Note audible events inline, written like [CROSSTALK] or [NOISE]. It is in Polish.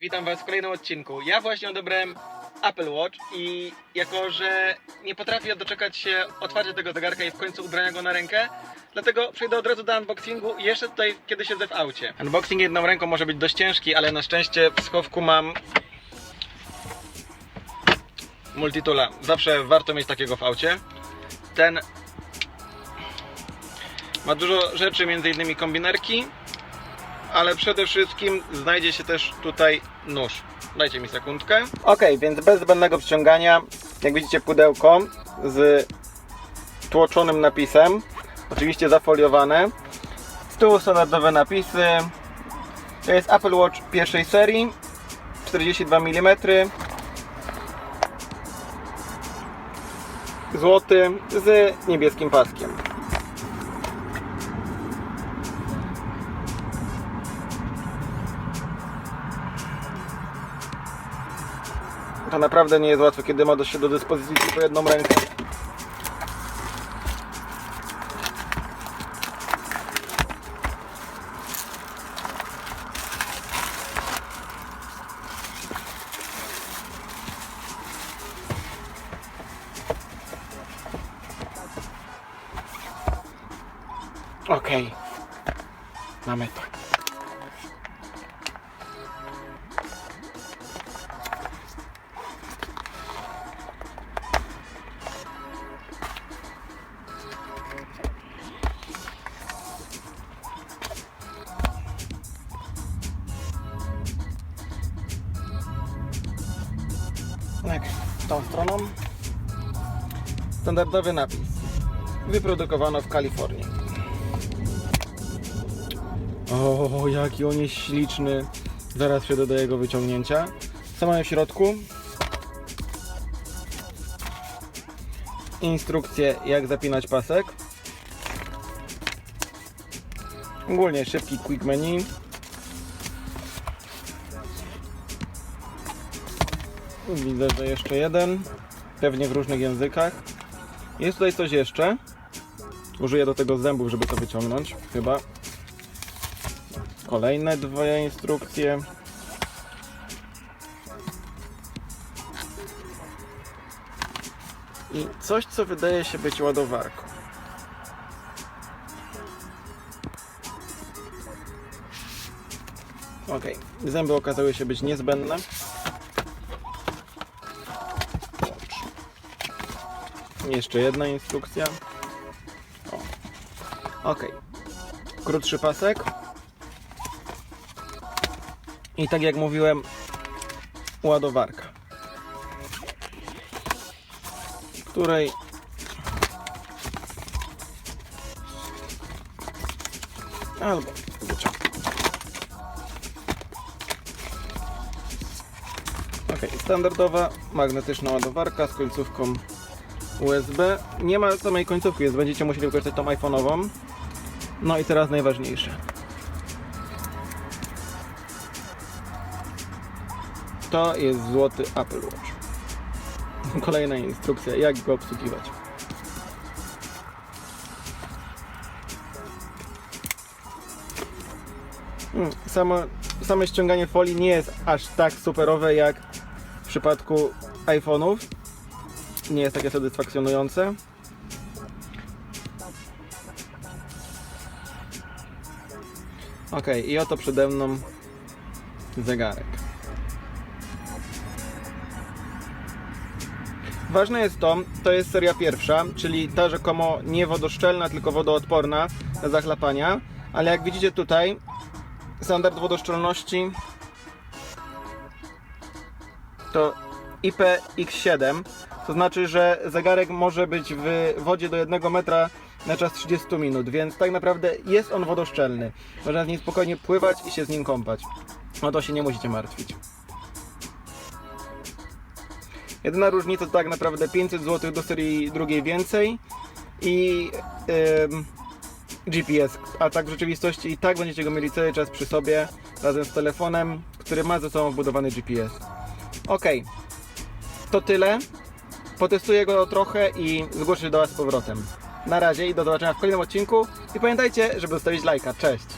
Witam Was w kolejnym odcinku. Ja właśnie odebrałem Apple Watch i jako, że nie potrafię doczekać się otwarcia tego zegarka i w końcu ubrania go na rękę, dlatego przejdę od razu do unboxingu jeszcze tutaj, kiedy siedzę w aucie. Unboxing jedną ręką może być dość ciężki, ale na szczęście w schowku mam multitula. Zawsze warto mieć takiego w aucie. Ten ma dużo rzeczy, między innymi kombinerki, ale przede wszystkim znajdzie się też tutaj nóż. Dajcie mi sekundkę. Ok, więc bez zbędnego przyciągania, jak widzicie pudełko z tłoczonym napisem, oczywiście zafoliowane. Z tyłu standardowe napisy. To jest Apple Watch pierwszej serii, 42 mm. Złoty z niebieskim paskiem. To naprawdę nie jest łatwe, kiedy ma się do dyspozycji tylko jedną rękę. Okej. Mamy to. Tą stroną. Standardowy napis. Wyprodukowano w Kalifornii. O, jaki on jest śliczny. Zaraz przejdę do jego wyciągnięcia. Co mamy w środku? Instrukcje, jak zapinać pasek. Ogólnie szybki quick menu. Widzę, że jeszcze jeden. Pewnie w różnych językach. Jest tutaj coś jeszcze. Użyję do tego zębów, żeby to wyciągnąć. Chyba. Kolejne dwie instrukcje. I coś, co wydaje się być ładowarką. Ok, zęby okazały się być niezbędne. Jeszcze jedna instrukcja. O. Ok. Krótszy pasek. I tak jak mówiłem, ładowarka. Której albo. Ok, standardowa magnetyczna ładowarka z końcówką USB. Nie ma samej końcówki, więc będziecie musieli wykorzystać tą iPhone'ową. No i teraz najważniejsze. To jest złoty Apple Watch. [LAUGHS] Kolejna instrukcja, jak go obsługiwać. Hmm, Samo, same ściąganie folii nie jest aż tak superowe jak w przypadku iPhone'ów nie jest takie satysfakcjonujące. Ok, i oto przede mną zegarek. Ważne jest to, to jest seria pierwsza, czyli ta rzekomo nie wodoszczelna, tylko wodoodporna na zachlapania, ale jak widzicie tutaj, standard wodoszczelności to IPX7, to znaczy, że zegarek może być w wodzie do 1 metra na czas 30 minut, więc tak naprawdę jest on wodoszczelny. Można z nim spokojnie pływać i się z nim kąpać. O to się nie musicie martwić. Jedyna różnica to tak naprawdę 500 zł do serii drugiej więcej i ym, GPS, a tak w rzeczywistości i tak będziecie go mieli cały czas przy sobie razem z telefonem, który ma ze sobą wbudowany GPS. Ok, to tyle. Potestuję go trochę i zgłoszę się do Was z powrotem. Na razie i do zobaczenia w kolejnym odcinku. I pamiętajcie, żeby zostawić lajka. Cześć!